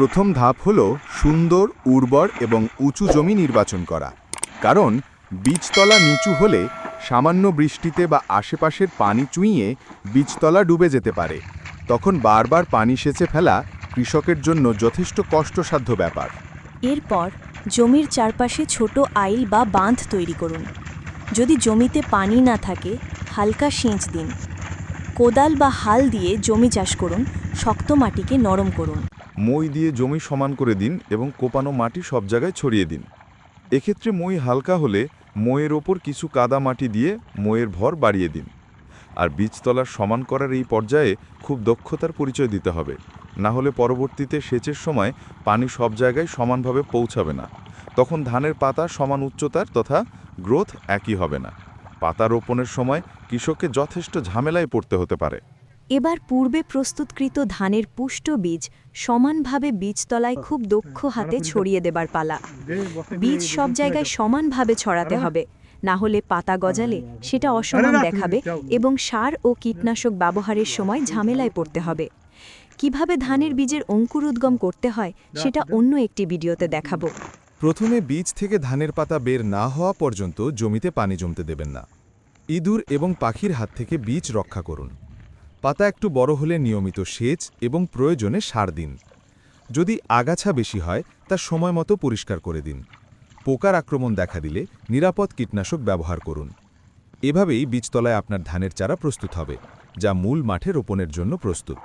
প্রথম ধাপ হল সুন্দর, উর্বর এবং উঁচু জমি নির্বাচন করা। কারণ বীজতলা নিচু হলে সামান্য বৃষ্টিতে বা আশেপাশের পানি চুইয়ে বীজতলা ডুবে যেতে পারে। তখন বারবার পানি সেচে ফেলা কৃষকের জন্য যথেষ্ট কষ্টসাধ্য ব্যাপার। এরপর জমির চারপাশে ছোট আইল বা বাঁধ তৈরি করুন। যদি জমিতে পানি না থাকে, হালকা সেচ দিন। কোদাল বা হাল দিয়ে জমি চাষ করুন, শক্ত মাটিকে নরম করুন। মই দিয়ে জমি সমান করে দিন এবং কোপানো মাটি সব জায়গায় ছড়িয়ে দিন। এক্ষেত্রে মই হালকা হলে মইয়ের ওপর কিছু কাদা মাটি দিয়ে মইয়ের ভর বাড়িয়ে দিন। আর বীজতলার সমান করার এই পর্যায়ে খুব দক্ষতার পরিচয় দিতে হবে। না হলে পরবর্তীতে সেচের সময় পানি সব জায়গায় সমানভাবে পৌঁছাবে না। তখন ধানের পাতা সমান উচ্চতার তথা গ্রোথ একই হবে না। পাতা রোপণের সময় কৃষককে যথেষ্ট ঝামেলায় পড়তে হতে পারে। এবার পূর্বে প্রস্তুতকৃত ধানের পুষ্ট বীজ সমানভাবে বীজতলায় খুব দক্ষ হাতে ছড়িয়ে দেবার পালা। বীজ সব জায়গায় সমানভাবে ছড়াতে হবে, না হলে পাতা গজালে সেটা অসমান দেখাবে এবং সার ও কীটনাশক ব্যবহারের সময় ঝামেলায় পড়তে হবে। কীভাবে ধানের বীজের অঙ্কুর উদ্গম করতে হয় সেটা অন্য একটি ভিডিওতে দেখাবো। প্রথমে বীজ থেকে ধানের পাতা বের না হওয়া পর্যন্ত জমিতে পানি জমতে দেবেন না। ইঁদুর এবং পাখির হাত থেকে বীজ রক্ষা করুন। পাতা একটু বড় হলে নিয়মিত সেচ এবং প্রয়োজনে সার দিন। যদি আগাছা বেশি হয়, তা সময় মতো পরিষ্কার করে দিন। পোকার আক্রমণ দেখা দিলে নিরাপদ কীটনাশক ব্যবহার করুন। এভাবেই বীজতলায় আপনার ধানের চারা প্রস্তুত হবে, যা মূল মাঠে রোপণের জন্য প্রস্তুত।